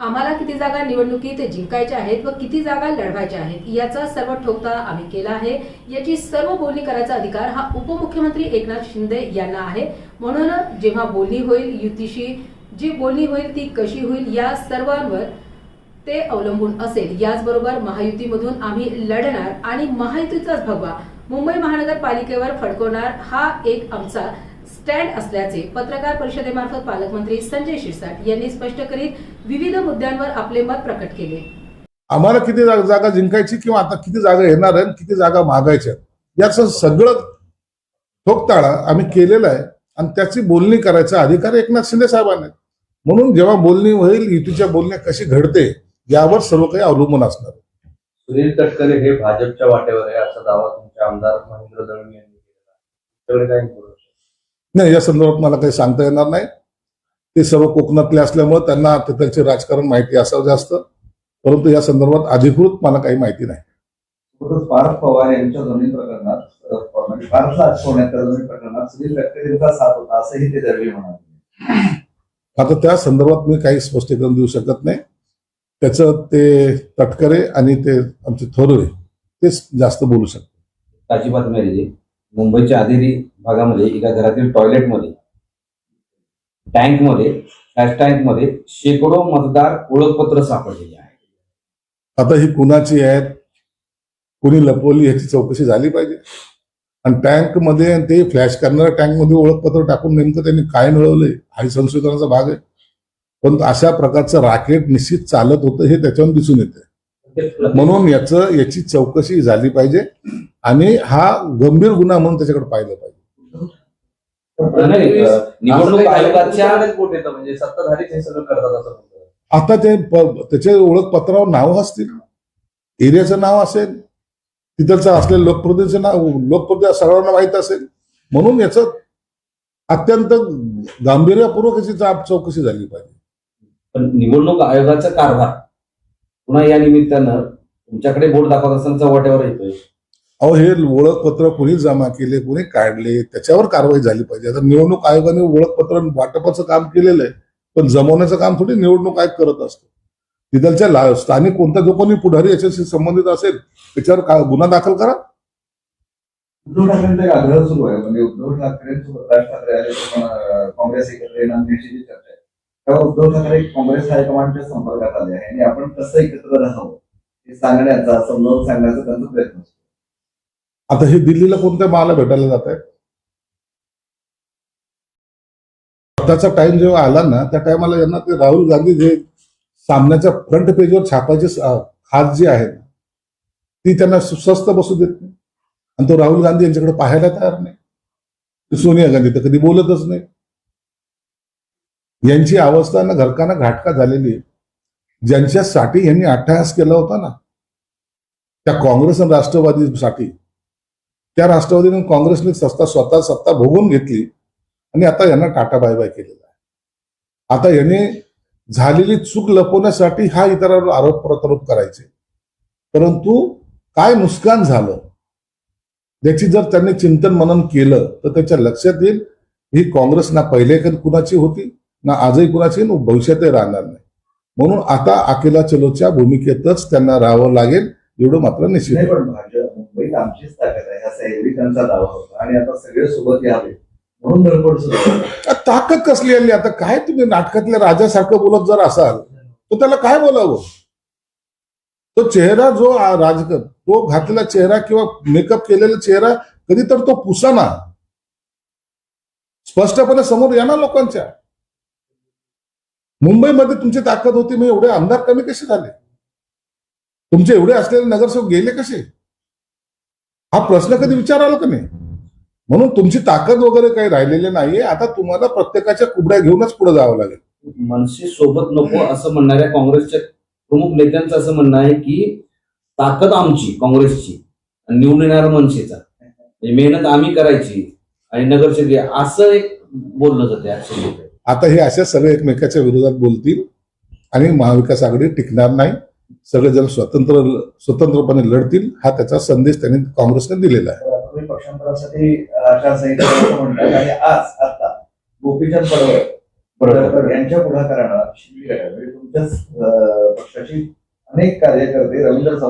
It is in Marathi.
आम्हाला किती जागा निवडणुकीत जिंकायच्या आहेत व किती जागा लढवायच्या आहेत याचा सर्व ठोकता आम्ही केला आहे. याची सर्व बोलणी करायचा अधिकार हा उपमुख्यमंत्री एकनाथ शिंदे यांना आहे. म्हणून जेव्हा बोलणी होईल युतीशी जी बोलणी होईल ती कशी होईल या सर्वांवर ते अवलंबून असेल. याचबरोबर महायुतीमधून आम्ही लढणार आणि महायुतीचाच भगवा मुंबई महानगरपालिकेवर फडकवणार हा एक आमचा स्टँड असल्याचे पत्रकार परिषदेमार्फत पालकमंत्री संजय शिरसाट यांनी स्पष्ट करीत विविध मुद्द्यांवर आपले मत प्रकट केले आम्हाला किती जागा जिंकायची किंवा आता किती जागा येणार आहे आणि किती जागा मागायच्या याचं सगळं ठोकताळा आम्ही केलेलं आहे आणि त्याची बोलणी करायचा अधिकार एकनाथ शिंदे साहेबांना आहे. म्हणून जेव्हा बोलणी होईल युतीच्या बोलण्या कशी घडते यावर सर्व काही अवलंबून असणार. सुनील तटकरे हे भाजपच्या वाटेवर आहे असा दावा तुमचे आमदार महेंद्र दळवी यांनी केलेला आहे. त्याच्याकडे काय information? नाही या संदर्भात मला काही सांगता येणार नाही. ते सर्व कोकणातले असल्यामुळे त्यांना तिथलचे राजकारण माहिती असावं जास्त. परंतु या संदर्भात अधिकृत मला काही माहिती नाही. पार्थ पवार यांच्या जमीन प्रकरणात म्हणजे आता त्या संदर्भात मी काही स्पष्टीकरण देऊ शकत नाही. त्याचं ते तटकरे आणि ते आमचे थोरवे तेच जास्त बोलू आलेली मुंबईच्या अधेरी भागामध्ये एका घरातील टॉयलेटमध्ये टँकमध्ये गॅस टँकमध्ये शेकडो मतदार ओळखपत्र सापडलेली आहे आता ही कुणाची आहेत? कुणी लपवली ह्याची चौकशी झाली पाहिजे. आणि टँकमध्ये ते फ्लॅश करणाऱ्या टँकमध्ये ओळखपत्र टाकून नेमकं त्यांनी काय मिळवले हा संशोधनाचा भाग आहे. पण अशा प्रकारचं राकेट निश्चित चालत होतं हे त्याच्यावर दिसून येते म्हणून याचं याची चौकशी झाली पाहिजे आणि हा गंभीर गुन्हा म्हणून त्याच्याकडे पाहिलं पाहिजे. निवडणूक आयोगाच्या म्हणजे सत्ताधारीच हे सगळं करतात असं म्हणतात. आता ते प- त्याचे ओळखपत्रावर नाव असतील. एरियाचं नाव असेल तिथलचं असलेलं लोकप्रतिनिधीचं नाव लोकप्रतिनिधी सर्वांना माहीत असेल. म्हणून याचं अत्यंत गांभीर्यपूर्वक याची चौकशी झाली पाहिजे. पण निवडणूक आयोगाचा कारभार पुन्हा या निमित्तानं तुमच्याकडे बोट दाखवत असताना चव्हाट्यावर येतोय. अहो हे ओळखपत्र कोणी जमा केले कोणी काढले त्याच्यावर कारवाई झाली पाहिजे. आता निवडणूक आयोगाने ओळखपत्र वाटपाचं काम केलेलं आहे पण जमवण्याचं काम थोडी निवडणूक आयोग करत असतो. तिथलच्या ला- स्थानिक कोणता जो कोणी पुढारी याच्याशी संबंधित असेल त्याच्यावर गुन्हा दाखल करा. उद्धव ठाकरेंचा आग्रह सुरू आहे. म्हणजे उद्धव ठाकरेंसोबत राज ठाकरे काँग्रेस एकत्र येणार चर्चा आहे. तेव्हा उद्धव ठाकरे काँग्रेस हायकमांडच्या संपर्कात आले आहे आणि आपण कसं एकत्र राहावं हे सांगण्याचा समजावून सांगण्याचा त्यांचा प्रयत्न असतो. आता हे दिल्लीला कोणत्या माला भेटायला जात आहे स्वतःचा टाइम जेव्हा आला ना त्या टायमाला यांना ते राहुल गांधी जे सामन्याच्या फ्रंट पेजवर छापायचे स- खास जी आहे ती त्यांना स्वस्त बसू देत नाही. आणि तो राहुल गांधी यांच्याकडे पाहायला तयार नाही. सोनिया गांधी तर कधी बोलतच नाही. यांची अवस्था ना घरकाना घाटका झालेली ज्यांच्यासाठी यांनी अट्टहास केला होता ना त्या काँग्रेस आणि राष्ट्रवादीसाठी. त्या राष्ट्रवादीने काँग्रेसने सत्ता स्वतः सत्ता भोगून घेतली आणि आता यांना टाटा बाय बाय केलेला आहे. आता यांनी झालेली चूक लपवण्यासाठी हा इतरांवर आरोप प्रत्यारोप करायचे. परंतु काय नुकसान झालं? याची जर त्यांनी चिंतन मनन केलं तर त्याच्या लक्षात येईल ही काँग्रेस ना पहिले कुणाची होती? ना आजही कुणाची आणि भविष्यातही राहणार नाही. म्हणून आता अकेला चलोच्या भूमिकेतच त्यांना राहावं लागेल एवढं मात्र निश्चित मुंबईत आमचीच ताकद आहे असा एरवी त्यांचा दावा होता. आणि आता सगळे सोबत यावे म्हणून धडपड सुरू आहे. ताकद कसली आली आता काय तुम्ही नाटकातल्या राजासारखं बोलत जर असाल तर त्याला काय बोलावं? तो चेहरा जो राज तो घातलेला चेहरा किंवा मेकअप केलेला चेहरा कधी तर तो पुसा ना स्पष्टपणे समोर या ना लोकांच्या. मुंबईमध्ये तुमची ताकद होती मग एवढे आमदार कमी कसे झाले? तुमचे एवढे असलेले नगरसेवक गेले कसे? हा प्रश्न कधी विचाराल का नाही? म्हणून तुमची ताकद वगैरे काही राहिलेली नाहीये. आता तुम्हाला प्रत्येकाच्या कुबड्या घेऊनच पुढे जावं लागेल. मनसे सोबत नको असं म्हणणाऱ्या काँग्रेसच्या प्रमुख नेत्यांचं असं म्हणणं आहे की ताकद आमची काँग्रेसची निवडून येणार मनसेचा. मेहनत आम्ही करायची आणि नगरसेवक असं एक बोललं जाते आता हे अशा सगळे एकमेकाच्या विरोधात बोलतील आणि महाविकास आघाडी टिकणार नाही. सगळेजण स्वतंत्र स्वतंत्रपणे लढतील हा त्याचा संदेश त्यांनी काँग्रेसने दिलेला आहे. पक्षांतरासाठी आचारसंहिता असं म्हणतात आणि आज आता गोपीचंद पडवळ यांच्या पुढाकारानं शिंदे तुमच्याच पक्षाची अनेक कार्यकर्ते रवींद्र